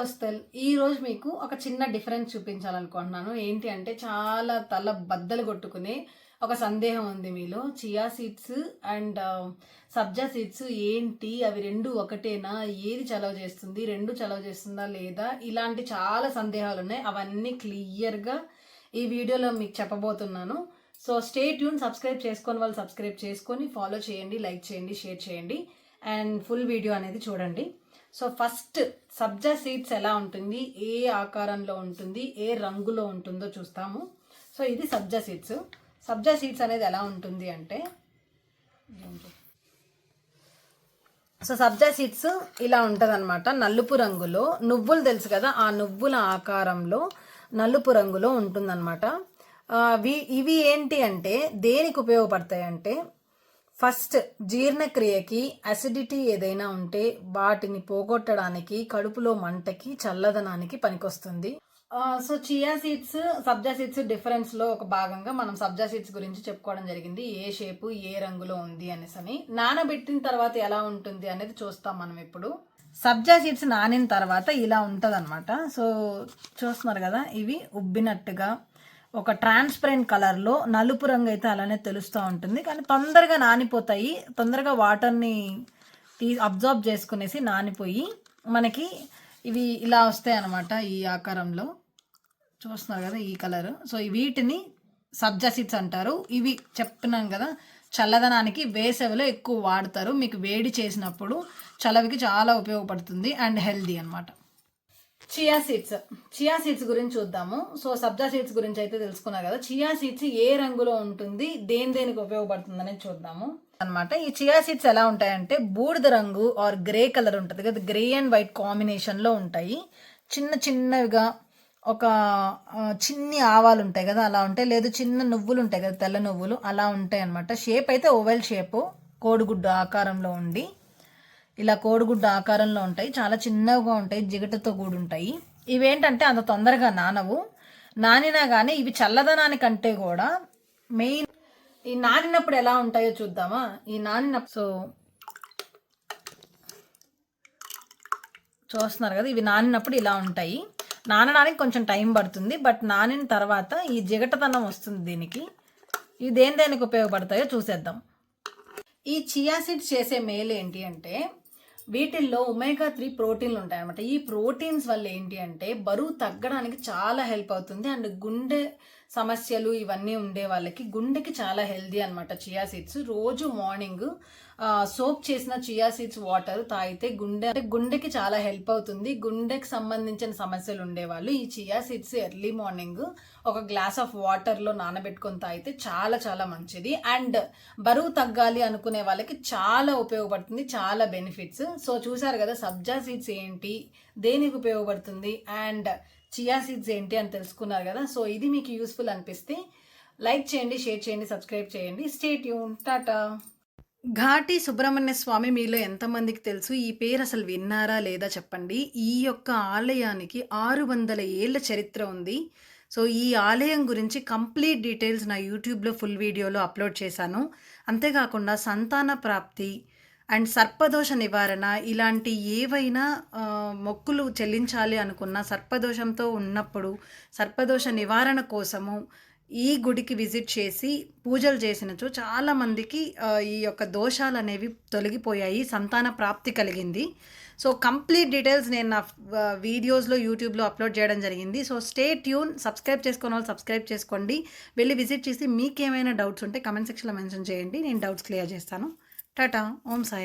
వస్తల్ ఈరోజు మీకు ఒక చిన్న డిఫరెన్స్ చూపించాలనుకుంటున్నాను. ఏంటి అంటే చాలా తల బద్దలు కొట్టుకునే ఒక సందేహం ఉంది మీలో. Chia seeds and sabja seeds ఏంటి? అవి రెండు ఒకటేనా? ఏది చలవ చేస్తుంది? రెండు చలవ చేస్తుందా లేదా? ఇలాంటి చాలా సందేహాలు ఉన్నాయి. అవన్నీ క్లియర్గా ఈ వీడియోలో మీకు చెప్పబోతున్నాను. సో స్టే ట్యూన్ సబ్స్క్రైబ్ చేసుకొని వాళ్ళు సబ్స్క్రైబ్ చేసుకొని ఫాలో చేయండి లైక్ చేయండి షేర్ చేయండి. అండ్ ఫుల్ వీడియో అనేది చూడండి. సో ఫస్ట్ సబ్జా సీడ్స్ ఎలా ఉంటుంది? ఏ ఆకారంలో ఉంటుంది? ఏ రంగులో ఉంటుందో చూస్తాము. సో ఇది సబ్జా సీడ్స్. సబ్జా సీడ్స్ అనేది ఎలా ఉంటుంది అంటే సో సబ్జా సీడ్స్ ఇలా ఉంటుందన్నమాట. నలుపు రంగులో. నువ్వులు తెలుసు కదా ఆ నువ్వుల ఆకారంలో నలుపు రంగులో ఉంటుందన్నమాట. వి- ఇవి ఏంటి అంటే దేనికి ఉపయోగపడతాయి అంటే ఫస్ట్ జీర్ణక్రియకి అసిడిటీ ఏదైనా ఉంటే వాటిని పోగొట్టడానికి కడుపులో మంటకి చల్లదనానికి పనికొస్తుంది. So chia seeds sabja seeds డిఫరెన్స్లో ఒక భాగంగా మనం సబ్జా సీడ్స్ గురించి చెప్పుకోవడం జరిగింది. ఏ షేపు ఏ రంగులో ఉంది అనేసి అని నానబెట్టిన తర్వాత ఎలా ఉంటుంది అనేది చూస్తాం మనం ఇప్పుడు. సబ్జా సీడ్స్ నానిన తర్వాత ఇలా ఉంటుంది సో చూస్తున్నారు కదా ఇవి ఉబ్బినట్టుగా ఒక ట్రాన్స్పరెంట్ కలర్లో నలుపు రంగు అయితే అలానే తెలుస్తూ ఉంటుంది. కానీ తొందరగా నానిపోతాయి. తొందరగా వాటర్ని తీ అబ్జార్బ్ చేసుకునేసి నానిపోయి మనకి ఇవి ఇలా వస్తాయి అన్నమాట ఈ ఆకారంలో. చూస్తున్నారు కదా ఈ కలర్. సో వీటిని సబ్జా సీడ్స్ అంటారు. ఇవి చెప్తున్నాను కదా చల్లదనానికి వేసవిలో ఎక్కువ వాడతారు. మీకు వేడి చేసినప్పుడు చలవికి చాలా ఉపయోగపడుతుంది అండ్ హెల్దీ అన్నమాట. చియా సీడ్స్ చియా సీడ్స్ గురించి చూద్దాము. సో సబ్జా సీడ్స్ గురించి అయితే తెలుసుకున్నా కదా. చియా సీడ్స్ ఏ రంగులో ఉంటుంది? దేని దేనికి ఉపయోగపడుతుంది అనేది చూద్దాము. అన్నమాట. ఈ చియా సీడ్స్ ఎలా ఉంటాయంటే బూడిద రంగు ఆర్ గ్రే కలర్ ఉంటుంది కదా. గ్రే అండ్ వైట్ కాంబినేషన్లో ఉంటాయి. చిన్న చిన్నవిగా ఒక చిన్ని ఆవాలు ఉంటాయి కదా. అలా ఉంటాయి. లేదు చిన్న నువ్వులు ఉంటాయి కదా. తెల్ల నువ్వులు. అలా ఉంటాయి అన్నమాట షేప్ అయితే ఓవెల్ షేపు కోడిగుడ్డు ఆకారంలో ఉండి. ఇలా కోడిగుడ్డ ఆకారంలో ఉంటాయి. చాలా చిన్నగా ఉంటాయి. జిగటతో కూడి ఉంటాయి ఇవేంటంటే అంత తొందరగా నానవు. నానినా కానీ ఇవి చల్లదనానికంటే కూడా మెయిన్ ఈ నానినప్పుడు ఎలా ఉంటాయో చూద్దామా? ఈ నానినప్పుడు సో చూస్తున్నారు కదా ఇవి నానినప్పుడు ఇలా ఉంటాయి. నానడానికి కొంచెం టైం పడుతుంది. బట్ నానిన తర్వాత ఈ జిగటతనం వస్తుంది దీనికి. ఇవి దేని దేనికి ఉపయోగపడతాయో చూసేద్దాం. ఈ చియా సీడ్స్ చేసే మేలు ఏంటి అంటే వీటిల్లో ఒమేగా త్రీ ప్రోటీన్లు ఉంటాయి అనమాట ఈ ప్రోటీన్స్ వల్ల ఏంటి అంటే బరువు తగ్గడానికి చాలా హెల్ప్ అవుతుంది. అండ్ గుండె సమస్యలు ఇవన్నీ ఉండే వాళ్ళకి గుండెకి చాలా హెల్దీ అనమాట చియా సీడ్స్ రోజు మార్నింగ్ సోప్ చేసిన చియా సీడ్స్ వాటర్ తాగితే గుండె అంటే గుండెకి చాలా హెల్ప్ అవుతుంది. గుండెకి సంబంధించిన సమస్యలు ఉండేవాళ్ళు ఈ చియా సీడ్స్ ఎర్లీ మార్నింగ్ ఒక గ్లాస్ ఆఫ్ వాటర్లో నానబెట్టుకొని తాగితే చాలా చాలా మంచిది. అండ్ బరువు తగ్గాలి అనుకునే వాళ్ళకి చాలా ఉపయోగపడుతుంది చాలా బెనిఫిట్స్. సో చూసారు కదా సబ్జా సీడ్స్ ఏంటి? దేనికి ఉపయోగపడుతుంది? అండ్ చియా సీడ్స్ ఏంటి అని తెలుసుకున్నారు కదా. సో ఇది మీకు యూస్ఫుల్ అనిపిస్తే లైక్ చేయండి షేర్ చేయండి సబ్స్క్రైబ్ చేయండి. స్టేట్ యూన్ టాటా ఘాటి సుబ్రహ్మణ్య స్వామి మీలో ఎంతమందికి తెలుసు? ఈ పేరు అసలు విన్నారా లేదా చెప్పండి. ఈ యొక్క ఆలయానికి ఆరు వందల ఏళ్ళ చరిత్ర ఉంది. సో ఈ ఆలయం గురించి కంప్లీట్ డీటెయిల్స్ నా యూట్యూబ్లో ఫుల్ వీడియోలో అప్లోడ్ చేశాను. అంతేకాకుండా సంతాన ప్రాప్తి అండ్ సర్పదోష నివారణ ఇలాంటి ఏవైనా మొక్కులు చెల్లించాలి అనుకున్న సర్పదోషంతో ఉన్నప్పుడు సర్పదోష నివారణ కోసము ఈ గుడికి విజిట్ చేసి పూజలు చేసినచో చాలామందికి ఈ యొక్క దోషాలు అనేవి తొలగిపోయాయి సంతాన ప్రాప్తి కలిగింది. సో కంప్లీట్ డీటెయిల్స్ నేను నా వీడియోస్లో యూట్యూబ్లో అప్లోడ్ చేయడం జరిగింది. సో స్టే ట్యూన్ సబ్స్క్రైబ్ చేసుకున్న వాళ్ళు సబ్స్క్రైబ్ చేసుకోండి. వెళ్ళి విజిట్ చేసి మీకు ఏమైనా డౌట్స్ ఉంటే కమెంట్ సెక్షన్లో మెన్షన్ చేయండి. నేను డౌట్స్ క్లియర్ చేస్తాను. Tata, Om Sai